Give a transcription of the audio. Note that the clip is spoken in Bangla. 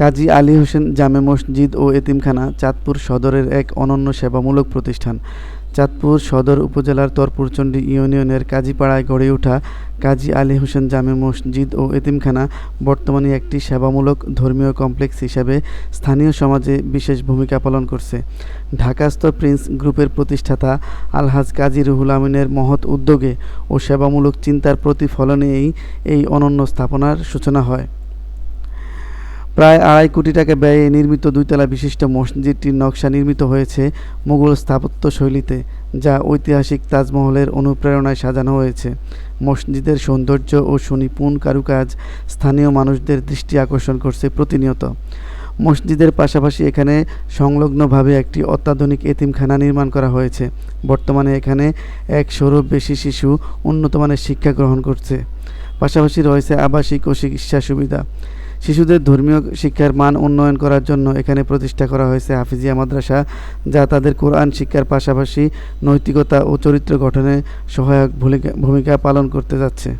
কাজী আলী হোসেন জামে মসজিদ ও এতিমখানা চাঁদপুর সদরের এক অনন্য সেবামূলক প্রতিষ্ঠান। চাঁদপুর সদর উপজেলার তরপুরচন্ডী ইউনিয়নের কাজীপাড়ায় গড়ে ওঠা কাজী আলী হোসেন জামে মসজিদ ও এতিমখানা বর্তমানে একটি সেবামূলক ধর্মীয় কমপ্লেক্স হিসেবে স্থানীয় সমাজে বিশেষ ভূমিকা পালন করছে। ঢাকাস্থ প্রিন্স গ্রুপের প্রতিষ্ঠাতা আলহাজ কাজী রুহুল আমিনের মহৎ উদ্যোগে ও সেবামূলক চিন্তার প্রতিফলনেই এই অনন্য স্থাপনার সূচনা হয়। প্রায় আড়াই কোটি টাকা ব্যয়ে নির্মিত দুইতলা বিশিষ্ট মসজিদটির নকশা নির্মিত হয়েছে মুঘল স্থাপত্য শৈলীতে যা ঐতিহাসিক তাজমহলের অনুপ্রেরণায় সাজানো হয়েছে। মসজিদের সৌন্দর্য ও সুনিপুণ কারুকাজ স্থানীয় মানুষদের দৃষ্টি আকর্ষণ করছে প্রতিনিয়ত। মসজিদের পাশাপাশি এখানে সংলগ্নভাবে একটি অত্যাধুনিক এতিমখানা নির্মাণ করা হয়েছে। বর্তমানে এখানে একশোরও বেশি শিশু উন্নতমানের শিক্ষা গ্রহণ করছে। পাশাপাশি রয়েছে আবাসিক ও চিকিৎসা সুবিধা। শিশুদের ধর্মীয় শিক্ষার মান উন্নয়ন করার জন্য এখানে প্রতিষ্ঠা করা হয়েছে হাফিজিয়া মাদ্রাসা, যা তাদের কোরআন শিক্ষার পাশাপাশি নৈতিকতা ও চরিত্র গঠনে সহায়ক ভূমিকা পালন করতে যাচ্ছে।